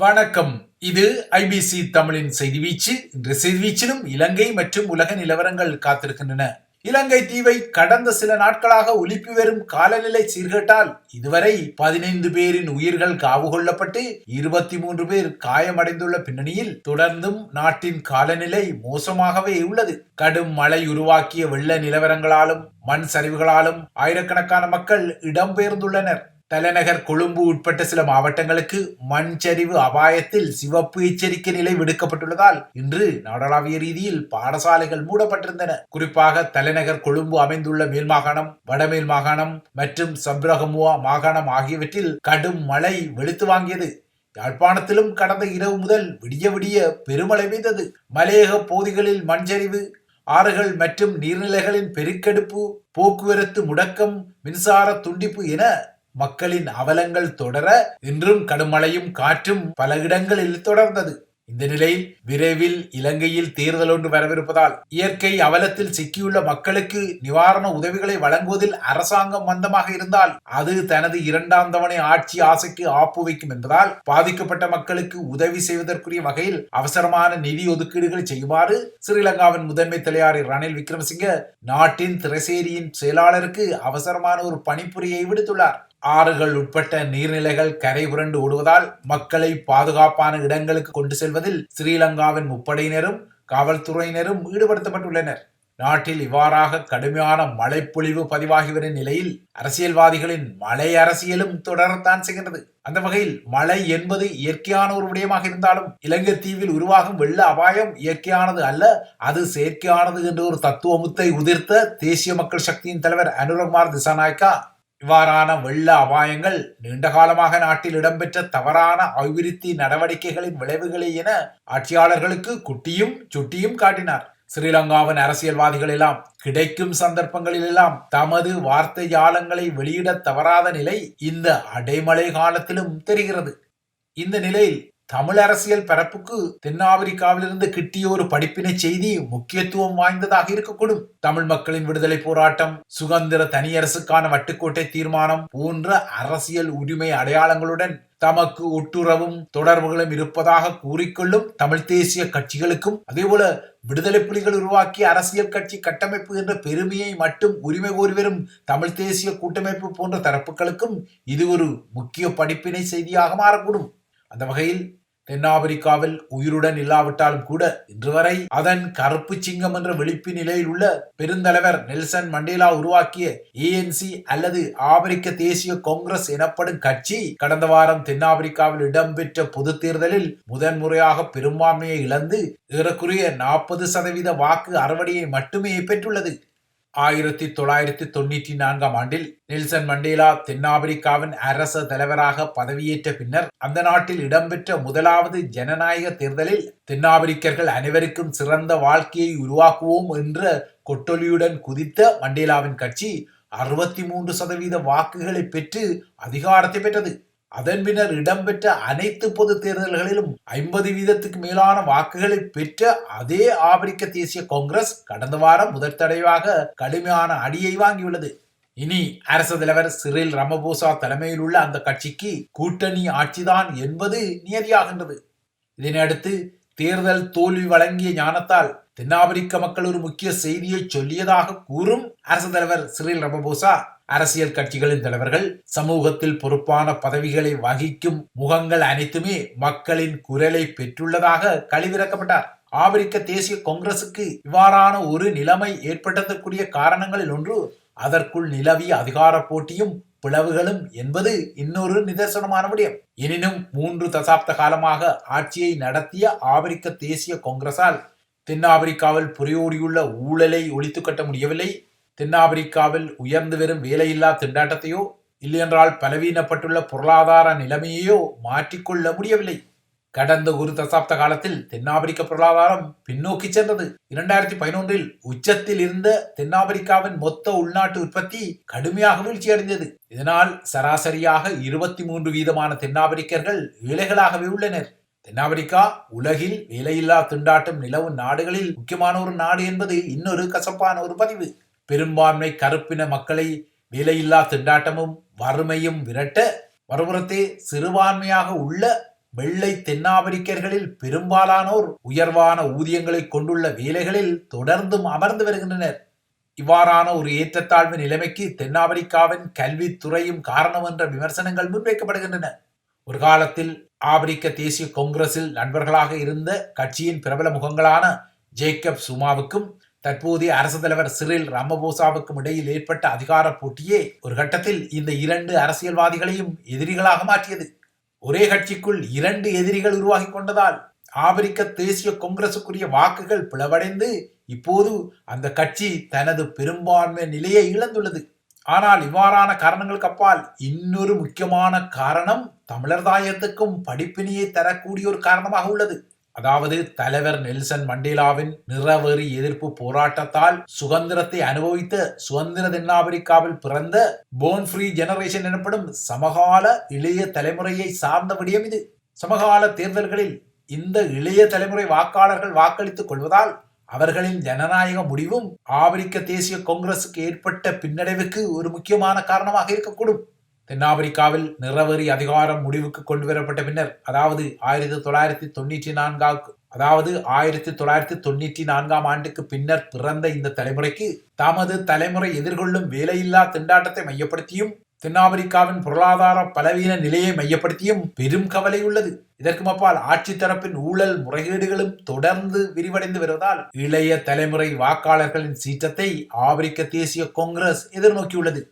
வணக்கம். இது ஐபிசி தமிழின் செய்தி வீச்சு. இன்று செய்தி வீச்சிலும் இலங்கை மற்றும் உலக நிலவரங்கள் காத்திருக்கின்றன. இலங்கை தீவை கடந்த சில நாட்களாக ஒலிப்பி வரும் காலநிலை சீர்கேட்டால் இதுவரை பதினைந்து பேரின் உயிர்கள் காவு கொள்ளப்பட்டு இருபத்தி மூன்று பேர் காயமடைந்துள்ள பின்னணியில் தொடர்ந்தும் நாட்டின் காலநிலை மோசமாகவே உள்ளது. கடும் மழை உருவாக்கிய வெள்ள நிலவரங்களாலும் மண் சரிவுகளாலும் ஆயிரக்கணக்கான மக்கள் இடம்பெயர்ந்துள்ளனர். தலைநகர் கொழும்பு உட்பட்ட சில மாவட்டங்களுக்கு மண் சரிவு அபாயத்தில் சிவப்பு எச்சரிக்கை நிலை விடுக்கப்பட்டுள்ளதால் இன்று நாடளாவிய ரீதியில் பாடசாலைகள் மூடப்பட்டிருந்தன. குறிப்பாக தலைநகர் கொழும்பு அமைந்துள்ள மேல் மாகாணம் வடமேல் மாகாணம் மற்றும் சப்ரகமுவா மாகாணம் ஆகியவற்றில் கடும் மழை வெளுத்து வாங்கியது. யாழ்ப்பாணத்திலும் கடந்த இரவு முதல் விடிய விடிய பெருமழை பெய்தது. மலையக போதிகளில் மண்சரிவு ஆறுகள் மற்றும் நீர்நிலைகளின் பெருக்கெடுப்பு போக்குவரத்து முடக்கம் மின்சார துண்டிப்பு என மக்களின் அவலங்கள் தொடர இன்றும் கடுமழையும் காற்றும் பல இடங்களில் தொடர்ந்தது. இந்த நிலையில் விரைவில் இலங்கையில் தேர்தல் ஒன்று வரவிருப்பதால் இயற்கை அவலத்தில் சிக்கியுள்ள மக்களுக்கு நிவாரண உதவிகளை வழங்குவதில் அரசாங்கம் மந்தமாக இருந்தால் அது தனது இரண்டாம் தவணை ஆட்சி ஆசைக்கு ஆப்பு வைக்கும் என்பதால் பாதிக்கப்பட்ட மக்களுக்கு உதவி செய்வதற்குரிய வகையில் அவசரமான நிதி ஒதுக்கீடுகளை செய்யுமாறு ஸ்ரீலங்காவின் முதன்மை தலையாரி ரணில் விக்ரமசிங்க நாட்டின் திரைசேரியின் செயலாளருக்கு அவசரமான ஒரு பணிப்புரியை விடுத்துள்ளார். ஆறுகள் உட்பட்ட நீர்நிலைகள் கரை புரண்டு ஓடுவதால் மக்களை பாதுகாப்பான இடங்களுக்கு கொண்டு செல்வதில் ஸ்ரீலங்காவின் முப்படையினரும் காவல்துறையினரும் ஈடுபடுத்தப்பட்டுள்ளனர். நாட்டில் இவ்வாறாக கடுமையான மழைப்பொழிவு பதிவாகி வரும் நிலையில் அரசியல்வாதிகளின் மழை அரசியலும் தொடரத்தான் செய்கின்றது அந்த வகையில் மழை என்பது இயற்கையான ஒரு விடயமாக இருந்தாலும் இலங்கை தீவில் உருவாகும் வெள்ள அபாயம் இயற்கையானது அல்ல அது செயற்கையானது என்ற ஒரு தத்துவமுத்தை உதிர்த்த தேசிய மக்கள் சக்தியின் தலைவர் அனுரகுமார் திசாநாயக்கா இவ்வாறான வெள்ள அபாயங்கள் நீண்ட காலமாக நாட்டில் இடம்பெற்ற தவறான அபிவிருத்தி நடவடிக்கைகளின் விளைவுகளே என ஆட்சியாளர்களுக்கு குட்டியும் சுட்டியும் காட்டினார். ஸ்ரீலங்காவின் அரசியல்வாதிகள் எல்லாம் கிடைக்கும் சந்தர்ப்பங்களில் எல்லாம் தமது வார்த்தை ஜாலங்களை வெளியிட தவறாத நிலை இந்த அடைமழை காலத்திலும் தெரிகிறது. இந்த நிலையில் தமிழ் அரசியல் பரப்புக்கு தென்னாப்பிரிக்காவிலிருந்து கிட்டிய ஒரு படிப்பினை செய்தி முக்கியத்துவம் வாய்ந்ததாக இருக்கக்கூடும். தமிழ் மக்களின் விடுதலை போராட்டம் சுதந்திர தனியரசுக்கான வட்டுக்கோட்டை தீர்மானம் போன்ற அரசியல் உரிமை அடையாளங்களுடன் தமக்கு ஒட்டுறவும் தொடர்புகளும் இருப்பதாக கூறிக்கொள்ளும் தமிழ் தேசிய கட்சிகளுக்கும் அதேபோல விடுதலை புலிகள் உருவாக்கிய அரசியல் கட்சி கட்டமைப்பு என்ற பெருமையை மட்டும் உரிமை கோரி வரும் தமிழ் தேசிய கூட்டமைப்பு போன்ற தரப்புகளுக்கும் இது ஒரு முக்கிய படிப்பினை செய்தியாக மாறக்கூடும். அந்த வகையில் தென்னாப்பிரிக்காவில் உயிருடன் இல்லாவிட்டாலும் கூட இன்று வரை அதன் கருப்பு சிங்கம் என்ற வெளிப்பு நிலையில் உள்ள பெருந்தலைவர் நெல்சன் மண்டேலா உருவாக்கிய ஏஎன்சி அல்லது ஆப்பிரிக்க தேசிய காங்கிரஸ் எனப்படும் கட்சி கடந்த வாரம் தென்னாப்பிரிக்காவில் இடம்பெற்ற பொது தேர்தலில் முதன்முறையாக பெரும்பான்மையை இழந்து ஏறக்குறைய நாற்பது சதவீத வாக்கு அறுவடையை மட்டுமே பெற்றுள்ளது. ஆயிரத்தி தொள்ளாயிரத்தி தொண்ணூற்றி நான்காம் ஆண்டில் நெல்சன் மண்டேலா தென்னாப்பிரிக்காவின் அரச தலைவராக பதவியேற்ற பின்னர் அந்த நாட்டில் இடம்பெற்ற முதலாவது ஜனநாயக தேர்தலில் தென்னாப்பிரிக்கர்கள் அனைவருக்கும் சிறந்த வாழ்க்கையை உருவாக்குவோம் என்ற கொட்டொலியுடன் குதித்த மண்டேலாவின் கட்சி அறுபத்தி மூன்று சதவீத வாக்குகளை பெற்று அதிகாரத்தை பெற்றது. அதன் பின்னர் இடம்பெற்ற அனைத்து பொது தேர்தல்களிலும் ஐம்பது வீதத்துக்கு மேலான வாக்குகளை பெற்ற அதே ஆப்பிரிக்க தேசிய காங்கிரஸ் கடந்த வாரம் முதற் தடவையாக கடுமையான அடியை வாங்கியுள்ளது. இனி அரசு தலைவர் சிறில் ரமபோசா தலைமையில் உள்ள அந்த கட்சிக்கு கூட்டணி ஆட்சிதான் என்பது நியதியாகின்றது. இதனையடுத்து தேர்தல் தோல்வி வழங்கிய ஞானத்தால் தென்னாப்பிரிக்க மக்கள் ஒரு முக்கிய செய்தியை சொல்லியதாக கூறும் அரசு தலைவர் சிறில் ரமபோசா. அரசியல் கட்சிகளின் தலைவர்கள் சமூகத்தில் பொறுப்பான பதவிகளை வகிக்கும் முகங்கள் அனைத்துமே மக்களின் குரலை பெற்றுள்ளதாக கழிவிறக்கப்பட்டார். ஆப்பிரிக்க தேசிய காங்கிரசுக்கு இவ்வாறான ஒரு நிலைமை ஏற்பட்டதற்குரிய காரணங்களில் ஒன்று அதற்குள் நிலவிய அதிகார போட்டியும் பிளவுகளும் என்பது இன்னொரு நிதர்சனமான விடயம். எனினும் மூன்று தசாப்த காலமாக ஆட்சியை நடத்திய ஆப்பிரிக்க தேசிய காங்கிரசால் தென்னாப்பிரிக்காவில் புரியோடியுள்ள ஊழலை ஒழித்து கட்ட முடியவில்லை. தென்னாப்பிரிக்காவில் உயர்ந்து வரும் வேலையில்லா திண்டாட்டத்தையோ இல்லையென்றால் பலவீனப்பட்டுள்ள பொருளாதார நிலைமையையோ மாற்றிக்கொள்ள முடியவில்லை. கடந்த ஒரு தசாப்த காலத்தில் தென்னாப்பிரிக்க பொருளாதாரம் பின்னோக்கி சென்றது. இரண்டாயிரத்தி பதினொன்றில் உச்சத்தில் இருந்த தென்னாப்பிரிக்காவின் மொத்த உள்நாட்டு உற்பத்தி கடுமையாக வீழ்ச்சியடைந்தது இதனால் சராசரியாக இருபத்தி மூன்று வீதமான தென்னாப்பிரிக்கர்கள் ஏழைகளாகவே உள்ளனர். தென்னாப்பிரிக்கா உலகில் வேலையில்லா திண்டாட்டம் நிலவும் நாடுகளில் முக்கியமான ஒரு நாடு என்பது இன்னொரு கசப்பான ஒரு பதிவு. பெரும்பான்மை கருப்பின மக்களை வேலையில்லா திண்டாட்டமும் வறுமையும் விரட்ட மறுபுறத்தே சிறுபான்மையாக உள்ள வெள்ளை தென்னாப்பிரிக்கர்களில் பெரும்பாலானோர் உயர்வான ஊதியங்களை கொண்டுள்ள வேலைகளில் தொடர்ந்தும் அமர்ந்து வருகின்றனர். இவ்வாறான ஒரு ஏற்றத்தாழ்வு நிலைமைக்கு தென்னாப்பிரிக்காவின் கல்வித்துறையும் காரணம் என்ற விமர்சனங்கள் முன்வைக்கப்படுகின்றன. ஒரு காலத்தில் ஆப்பிரிக்க தேசிய காங்கிரஸில் நண்பர்களாக இருந்த கட்சியின் பிரபல முகங்களான ஜேக்கப் சுமாவுக்கும் தற்போதைய அரசு தலைவர் சிறில் ராமபோசாவுக்கும் இடையில் ஏற்பட்ட அதிகார போட்டியே ஒரு கட்டத்தில் இந்த இரண்டு அரசியல்வாதிகளையும் எதிரிகளாக மாற்றியது. ஒரே கட்சிக்குள் இரண்டு எதிரிகள் உருவாகி கொண்டதால் ஆப்பிரிக்க தேசிய காங்கிரசுக்குரிய வாக்குகள் பிளவடைந்து இப்போது அந்த கட்சி தனது பெரும்பான்மை நிலையை இழந்துள்ளது. ஆனால் இவ்வாறான காரணங்களுக்கு அப்பால் இன்னொரு முக்கியமான காரணம் தமிழர் தாயத்துக்கும் படிப்பினையை தரக்கூடிய ஒரு காரணமாக உள்ளது. அதாவது தலைவர் நெல்சன் மண்டேலாவின் நிறவெறி எதிர்ப்பு போராட்டத்தால் சுதந்திரத்தை அனுபவித்த சுதந்திர தென்னாப்பிரிக்காவில் பிறந்த போன் ஃப்ரீ ஜெனரேஷன் எனப்படும் சமகால இளைய தலைமுறையை சார்ந்த விடயம் இது. சமகால தேர்தல்களில் இந்த இளைய தலைமுறை வாக்காளர்கள் வாக்களித்துக் கொள்வதால் அவர்களின் ஜனநாயக முடிவும் ஆப்பிரிக்க தேசிய காங்கிரசுக்கு ஏற்பட்ட பின்னடைவுக்கு ஒரு முக்கியமான காரணமாக இருக்கக்கூடும். தென்னாப்பிரிக்காவில் நிறவெறி அதிகாரம் முடிவுக்கு கொண்டு வரப்பட்ட பின்னர் அதாவது ஆயிரத்தி தொள்ளாயிரத்தி தொண்ணூற்றி நான்காவுக்கு அதாவது ஆயிரத்தி தொள்ளாயிரத்தி தொண்ணூற்றி நான்காம் ஆண்டுக்கு பின்னர் பிறந்த இந்த தலைமுறைக்கு தமது தலைமுறை எதிர்கொள்ளும் வேலையில்லா திண்டாட்டத்தை மையப்படுத்தியும் தென்னாப்பிரிக்காவின் பொருளாதார பலவீன நிலையை மையப்படுத்தியும் பெரும் கவலை உள்ளது. இதற்கு அப்பால் ஆட்சி தரப்பின் ஊழல் முறைகேடுகளும் தொடர்ந்து விரிவடைந்து வருவதால் இளைய தலைமுறை வாக்காளர்களின் சீற்றத்தை ஆப்பிரிக்க தேசிய காங்கிரஸ் எதிர்நோக்கியுள்ளது.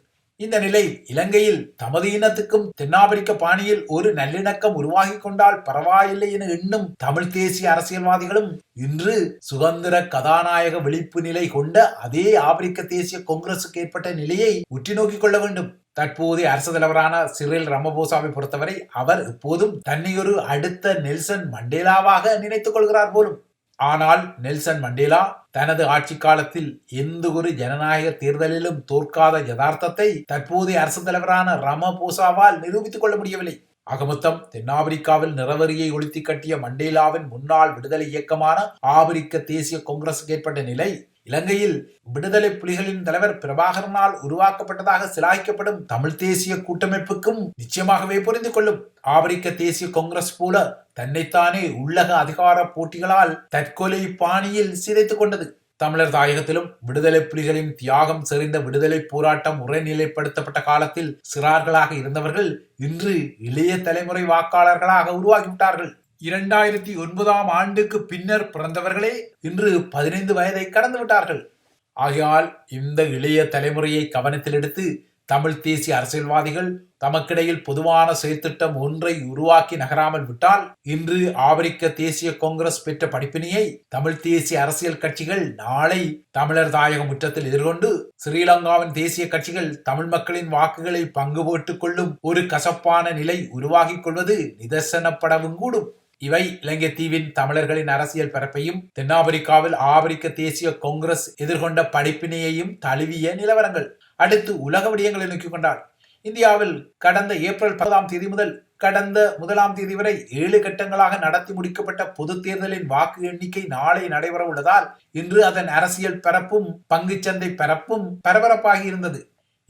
இந்த நிலை இலங்கையில் தமது இனத்துக்கும் தென்னாப்பிரிக்க பாணியில் ஒரு நல்லிணக்கம் உருவாகி கொண்டால் பரவாயில்லை என எண்ணும் தமிழ் தேசிய அரசியல்வாதிகளும் இன்று சுதந்திர கதாநாயக விழிப்பு நிலை கொண்ட அதே ஆப்பிரிக்க தேசிய காங்கிரசுக்கு ஏற்பட்ட நிலையை உற்று நோக்கிக் கொள்ள வேண்டும். தற்போதைய அரசு தலைவரான சிறில் ரமபோசாவை பொறுத்தவரை அவர் இப்போதும் தன்னை ஒரு அடுத்த நெல்சன் மண்டேலாவாக நினைத்துக் கொள்கிறார் போலும். ஆனால் நெல்சன் மண்டேலா தனது ஆட்சி காலத்தில் எந்த ஒரு ஜனநாயக தேர்தலிலும் தோற்காத யதார்த்தத்தை தற்போதைய அரசு தலைவரான ரமபோசாவால் நிரூபித்துக் கொள்ள முடியவில்லை. அகமொத்தம் தென்னாப்பிரிக்காவில் நிறவரியை ஒழித்து கட்டிய மண்டேலாவின் முன்னாள் விடுதலை இயக்கமான ஆப்பிரிக்க தேசிய காங்கிரசுக்கு ஏற்பட்ட நிலை இலங்கையில் விடுதலை புலிகளின் தலைவர் பிரபாகரனால் உருவாக்கப்பட்டதாக சிலாய்க்கப்படும் தமிழ் தேசிய கூட்டமைப்புக்கும் நிச்சயமாகவே புரிந்து கொள்ளும். ஆப்பிரிக்க தேசிய காங்கிரஸ் போல தன்னைத்தானே உள்ளக அதிகார போட்டிகளால் தற்கொலை பாணியில் சிதைத்துக் கொண்டது. தமிழர் தாயகத்திலும் விடுதலை புலிகளின் தியாகம் செறிந்த விடுதலை போராட்டம் உரைநிலைப்படுத்தப்பட்ட காலத்தில் சிறார்களாக இருந்தவர்கள் இன்று இளைய தலைமுறை வாக்காளர்களாக உருவாகிவிட்டார்கள். இரண்டாயிரத்தி ஒன்பதாம் ஆண்டுக்கு பின்னர் பிறந்தவர்களே இன்று பதினைந்து வயதை கடந்து விட்டார்கள். ஆகையால் இந்த இளைய தலைமுறையை கவனத்தில் எடுத்து தமிழ் தேசிய அரசியல்வாதிகள் தமக்கிடையில் பொதுவான செயற்திட்டம் ஒன்றை உருவாக்கி நகராமல் விட்டால் இன்று ஆப்பிரிக்க தேசிய காங்கிரஸ் பெற்ற படிப்பினையை தமிழ் தேசிய அரசியல் கட்சிகள் நாளை தமிழர் தாயக முற்றத்தில் எதிர்கொண்டு ஸ்ரீலங்காவின் தேசிய கட்சிகள் தமிழ் மக்களின் வாக்குகளை பங்கு போட்டுக் கொள்ளும் ஒரு கசப்பான நிலை உருவாகிக் கொள்வது நிதர்சனப்படவும் கூடும். இவை இலங்கை தீவின் தமிழர்களின் அரசியல் பரப்பையும் தென்னாப்பிரிக்காவில் ஆப்பிரிக்க தேசிய காங்கிரஸ் எதிர்கொண்ட படிப்பினையையும் தழுவிய நிலவரங்கள். அடுத்து உலக விடயங்களை நோக்கிக் கொண்டார் இந்தியாவில் கடந்த ஏப்ரல் பத்தாம் தேதி முதல் கடந்த முதலாம் தேதி வரை ஏழு கட்டங்களாக நடத்தி முடிக்கப்பட்ட பொது தேர்தலின் வாக்கு எண்ணிக்கை நாளை நடைபெற உள்ளதால் இன்று அதன் அரசியல் பரப்பும் பங்குச்சந்தை பரப்பும் பரபரப்பாகி இருந்தது.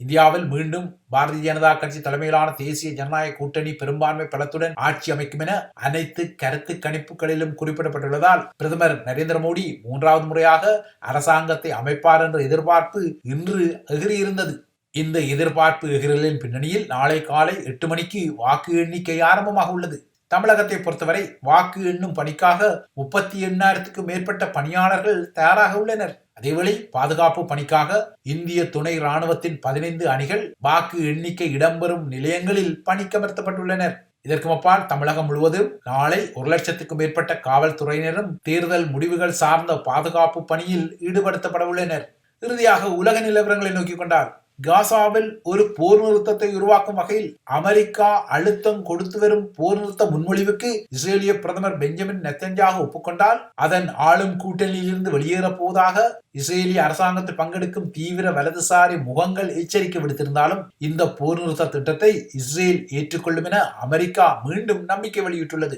இந்தியாவில் மீண்டும் பாரதிய ஜனதா கட்சி தலைமையிலான தேசிய ஜனநாயக கூட்டணி பெரும்பான்மை பலத்துடன் ஆட்சி அமைக்கும் என அனைத்து கருத்து கணிப்புகளிலும் குறிப்பிடப்பட்டுள்ளதால் பிரதமர் நரேந்திர மோடி மூன்றாவது முறையாக அரசாங்கத்தை அமைப்பார் என்ற எதிர்பார்ப்பு இன்று எகிரியிருந்தது இந்த எதிர்பார்ப்பு எகிரலின் பின்னணியில் நாளை காலை எட்டு மணிக்கு வாக்கு எண்ணிக்கை ஆரம்பமாக உள்ளது. தமிழகத்தை பொறுத்தவரை வாக்கு எண்ணும் பணிக்காக முப்பத்தி எண்ணாயிரத்துக்கும் மேற்பட்ட பணியாளர்கள் தயாராக உள்ளனர். அதேவேளை பாதுகாப்பு பணிக்காக இந்திய துணை ராணுவத்தின் பதினைந்து அணிகள் வாக்கு எண்ணிக்கை இடம்பெறும் நிலையங்களில் பணிக்கமர்த்தப்பட்டுள்ளனர். இதற்கு அப்பால் தமிழகம் முழுவதும் நாளை ஒரு லட்சத்துக்கும் மேற்பட்ட காவல்துறையினரும் தேர்தல் முடிவுகள் சார்ந்த பாதுகாப்பு பணியில் ஈடுபடுத்தப்பட உள்ளனர் இறுதியாக உலக நிலவரங்களை நோக்கிக் கொண்டார். காசாவில் ஒரு போர் நிறுத்தத்தை உருவாக்கும் வகையில் அமெரிக்கா அழுத்தம் கொடுத்து வரும் போர் நிறுத்த முன்மொழிவுக்கு இஸ்ரேலிய பிரதமர் பெஞ்சமின் நெத்தஞ்சாக ஒப்புக்கொண்டால் அதன் ஆளும் கூட்டணியிலிருந்து வெளியேறப் போவதாக இஸ்ரேலிய அரசாங்கத்தில் பங்கெடுக்கும் தீவிர வலதுசாரி முகங்கள் எச்சரிக்கை விடுத்திருந்தாலும் இந்த போர் நிறுத்த திட்டத்தை இஸ்ரேல் ஏற்றுக்கொள்ளும் என அமெரிக்கா மீண்டும் நம்பிக்கை வெளியிட்டுள்ளது.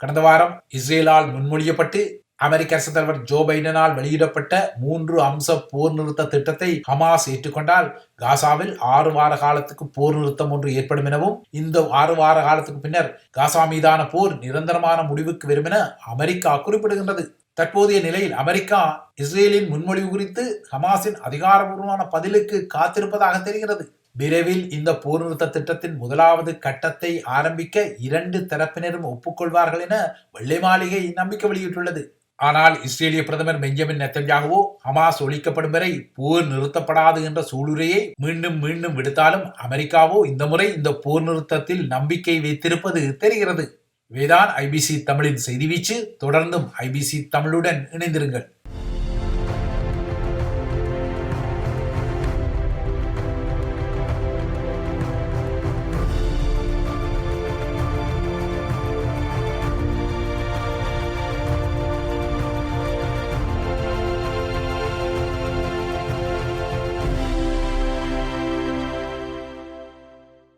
கடந்த வாரம் இஸ்ரேலால் முன்மொழியப்பட்டு அமெரிக்க அரசு தலைவர் ஜோ பைடனால் வெளியிடப்பட்ட மூன்று அம்ச போர் நிறுத்த திட்டத்தை ஹமாஸ் ஏற்றுக்கொண்டால் காசாவில் ஆறு வார காலத்துக்கு போர் நிறுத்தம் ஒன்று ஏற்படும் எனவும் இந்த ஆறு வார காலத்துக்கு பின்னர் காசா மீதான போர் நிரந்தரமான முடிவுக்கு வரும் என அமெரிக்கா குறிப்பிடுகின்றது. தற்போதைய நிலையில் அமெரிக்கா இஸ்ரேலின் முன்மொழிவு குறித்து ஹமாஸின் அதிகாரபூர்வமான பதிலுக்கு காத்திருப்பதாக தெரிகிறது. விரைவில் இந்த போர் நிறுத்த திட்டத்தின் முதலாவது கட்டத்தை ஆரம்பிக்க இரண்டு தரப்பினரும் ஒப்புக்கொள்வார்கள் என வெள்ளை மாளிகை நம்பிக்கை வெளியிட்டுள்ளது. ஆனால் இஸ்ரேலிய பிரதமர் பெஞ்சமின் நெத்தன்யாகுவோ ஹமாஸ் ஒழிக்கப்படும் வரை போர் நிறுத்தப்படாது என்ற சூளுரையை மீண்டும் மீண்டும் விடுத்தாலும் அமெரிக்காவோ இந்த முறை இந்த போர் நிறுத்தத்தில் நம்பிக்கை வைத்திருப்பது தெரிகிறது. வேதான் ஐபிசி தமிழின் செய்தி வீச்சு தொடர்ந்தும் ஐபிசி தமிழுடன் இணைந்திருங்கள்.